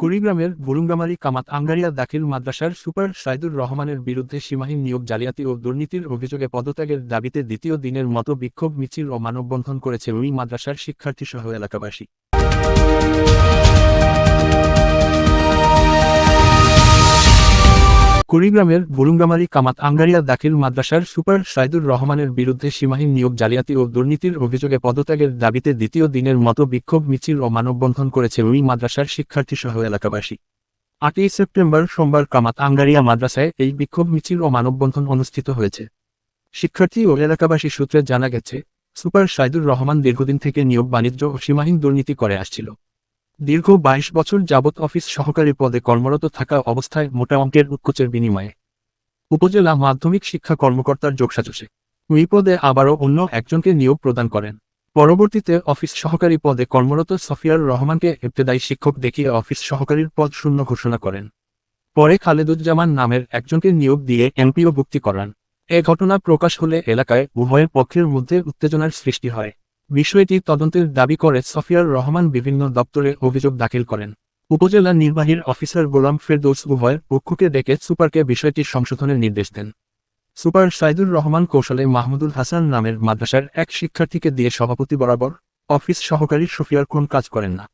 কুড়িগ্রামের বুরুঙ্গামারি কামাত আঙ্গারিয়া দাখিল মাদ্রাসার সুপার সাইদুর রহমানের বিরুদ্ধে সীমাহীন নিয়োগ জালিয়াতি ও দুর্নীতির অভিযোগে পদত্যাগের দাবিতে দ্বিতীয় দিনের মতো বিক্ষোভ, মিছিল ও মানববন্ধন করেছে ওই মাদ্রাসার শিক্ষার্থীসহ এলাকাবাসী। কুড়িগ্রামের বুরুঙ্গামারি কামাত আঙ্গারিয়া দাখিল মাদ্রাসার সুপার সাইদুর রহমানের বিরুদ্ধে সীমাহীন নিয়োগ জালিয়াতি ও দুর্নীতির অভিযোগে পদত্যাগের দাবিতে দ্বিতীয় দিনের মতো বিক্ষোভ, মিছিল ও মানববন্ধন করেছে ওই মাদ্রাসার শিক্ষার্থীসহ এলাকাবাসী। আটই সেপ্টেম্বর সোমবার কামাত আঙ্গারিয়া মাদ্রাসায় এই বিক্ষোভ, মিছিল ও মানববন্ধন অনুষ্ঠিত হয়েছে। শিক্ষার্থী ও এলাকাবাসী সূত্রে জানা গেছে, সুপার সাইদুর রহমান দীর্ঘদিন থেকে নিয়োগ বাণিজ্য ও সীমাহীন দুর্নীতি করে আসছিল। দীর্ঘ বাইশ বছর যাবৎ অফিস সহকারী পদে কর্মরত থাকা অবস্থায় মোটা অঙ্কের উৎকোচের বিনিময়ে উপজেলা মাধ্যমিক শিক্ষা কর্মকর্তার যোগসাজসে ওই পদে আবারও অন্য একজনকে নিয়োগ প্রদান করেন। পরবর্তীতে অফিস সহকারী পদে কর্মরত সফিয়ার রহমানকে ইবতেদায়ী শিক্ষক দেখিয়ে অফিস সহকারীর পদ শূন্য ঘোষণা করেন। পরে খালেদুজ্জামান নামের একজনকে নিয়োগ দিয়ে এমপিও ভুক্তি করান। এ ঘটনা প্রকাশ হলে এলাকায় উভয়ের পক্ষের মধ্যে উত্তেজনার সৃষ্টি হয়। বিষয়টি তদন্তের দাবি করে সফিয়ার রহমান বিভিন্ন দপ্তরে অভিযোগ দাখিল করেন। উপজেলা নির্বাহীর অফিসার গোলাম ফেরদৌস উভয়ের পক্ষকে ডেকে সুপারকে বিষয়টি সংশোধনের নির্দেশ দেন। সুপার সাইদুর রহমান কৌশলে মাহমুদুল হাসান নামের মাদ্রাসার এক শিক্ষার্থীকে দিয়ে সভাপতি বরাবর অফিস সহকারী সফিয়ার কোন কাজ করেন না।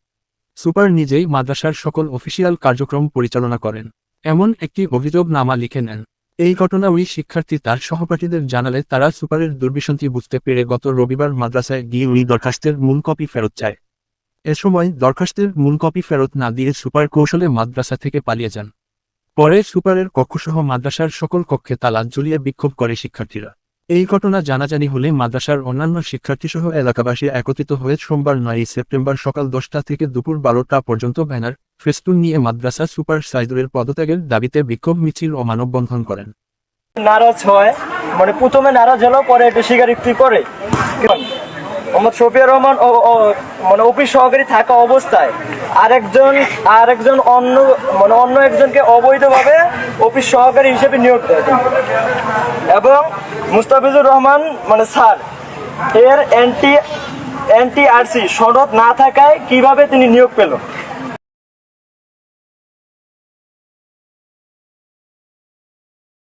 সুপার নিজেই মাদ্রাসার সকল অফিসিয়াল কার্যক্রম পরিচালনা করেন। এমন একটি অভিযোগ নামা লিখে নেন। এই ঘটনা ওই শিক্ষার্থী তার সহপাঠীদের জানালে তারা সুপারের দুর্বিসন্ধি বুঝতে পেরে গত রবিবার মাদ্রাসায় গিয়ে ওই দরখাস্তের মূল কপি ফেরত চায়। এ সময় দরখাস্তের মূল কপি ফেরত না দিয়ে সুপার কৌশলে মাদ্রাসা থেকে পালিয়ে যান। পরে সুপারের কক্ষসহ মাদ্রাসার সকল কক্ষে তালা ঝুলিয়ে বিক্ষোভ করে শিক্ষার্থীরা। এই ঘটনা জানাজানি হলে মাদ্রাসার অন্যান্য শিক্ষার্থীসহ এলাকাবাসী একত্রিত হয়ে সোমবার নয়ই সেপ্টেম্বর সকাল দশটা থেকে দুপুর বারোটা পর্যন্ত ব্যানার ফেস্টুন নিয়ে মাদ্রাসা সুপার সাইদুরের পদত্যাগের দাবিতে বিক্ষোভ মিছিল ও মানববন্ধন করেন। নারাজ হয় মানে প্রথমে নারাজ হলো পরে এটা স্বীকারোক্তি করে। মোহাম্মদ শফিয়া রহমান মানে অফিস সহকারী থাকা অবস্থায় আরেকজন আরেকজন অন্য মানে অন্য একজনকে অবৈধভাবে অফিস সহকারী হিসেবে নিয়োগ দেয়। এবং মুস্তাফিজুর রহমান মানে স্যার, এর অ্যান্টি অ্যান্টি আরসি সনদ না থাকায় কীভাবে তিনি নিয়োগ পেল